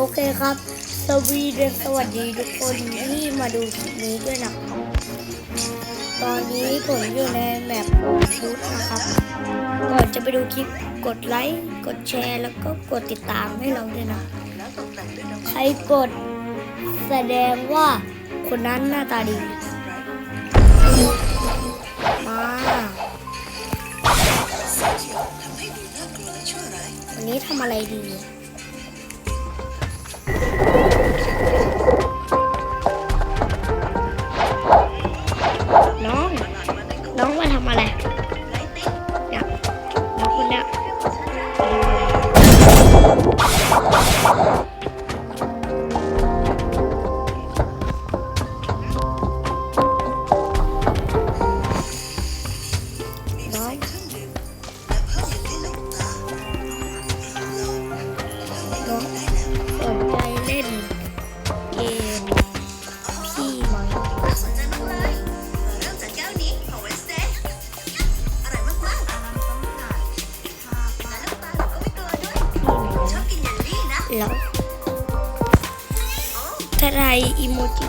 โอเคครับ สวีเดนสวัสดีทุกคนที่มาดูคลิปนี้ด้วยนะครับ ตอนนี้ผมอยู่ในแมปชุดนะครับ ก่อนจะไปดูคลิปกดไลค์ กดแชร์ แล้วก็กดติดตามให้เราด้วยนะ ใครกดแสดงว่าคนนั้นหน้าตาดี มาวันนี้ทำอะไรดี น้อง น้องมาทำอะไรเนี่ยน้องคนเนี้ยมาทำอะไรน้อง ลลี่นะแล้วโอ้ถ้าไรอีโมจิ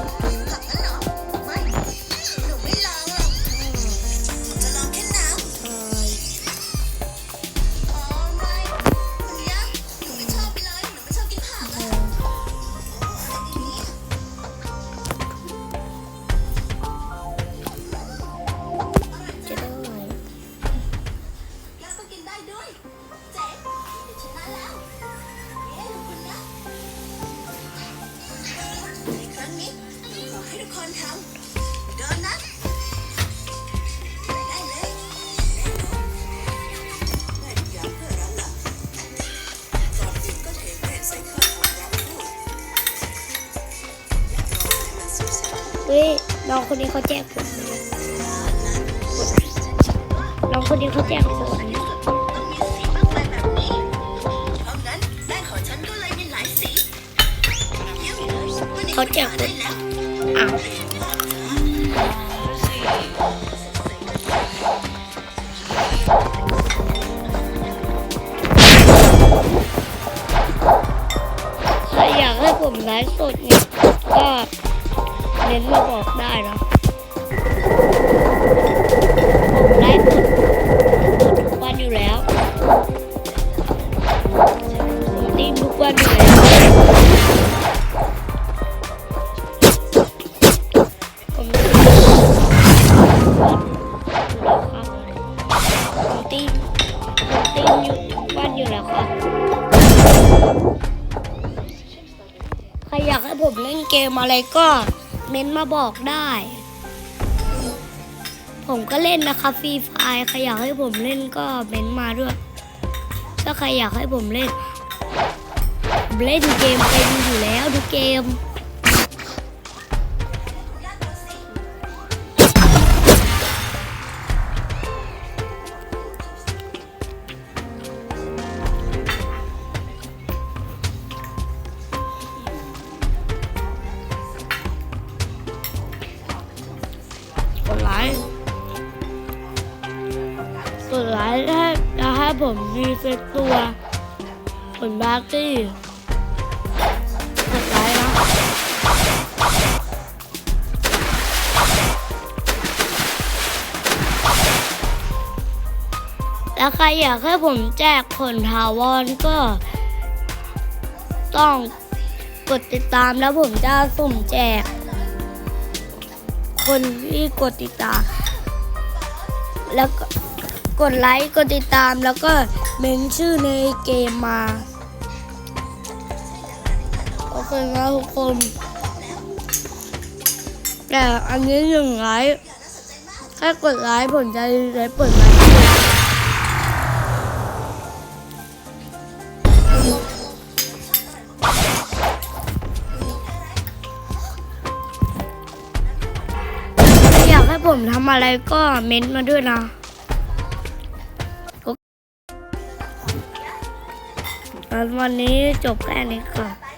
รั้งนี้หนูขอให้ทุกคนทำโดนัทได้เลยแน่นอนได้ทุกอย่างเพื่อเราละก่อนอื่นก็เทเวทใส่เครื่องของเราด้วยและรอให้มันสุกเสร็จเฮ้ยน้องคนนี้เขาแจกผมเลยน้องคนนี้เขาแจกผม เขาเจกผได้แล้วอ้าวถ้าอยากให้ผมไลฟ์สดเนี่ยก็เน้นมาบอกได้นะ ตีมผมตีมอยู่ทุกวันอยู่แล้วครับใครอยากให้ผมเล่นเกมอะไรก็เม้นมาบอกได้ ผมก็เล่นนะครับฟรีไฟใครอยากให้ผมเล่นก็เม้นมาด้วย ถ้าใครอยากให้ผมเล่น เล่นเกมเป็นอยู่แล้วทุกเกม กดไลค์กดไลค์ถ้าจะให้ผมมีเซตตัวผลบาร์ตี้กดไลค์นะแล้วใครอยากให้ผมแจกผลถาวรก็ ต้องกดติดตามแล้วผมจะสุ่มแจก คนที่กดติดตาม แล้วก็กดไลค์กดติดตามแล้วก็เมนชื่อในเกมมา โอเคนะทุกคน แต่อันนี้หนึ่งไลค์แค่กดไลค์ผมจะได้เปิดไลค์ ผมทำอะไรก็เม้นต์มาด้วยนะวันนี้จบแค่นี้ก่อน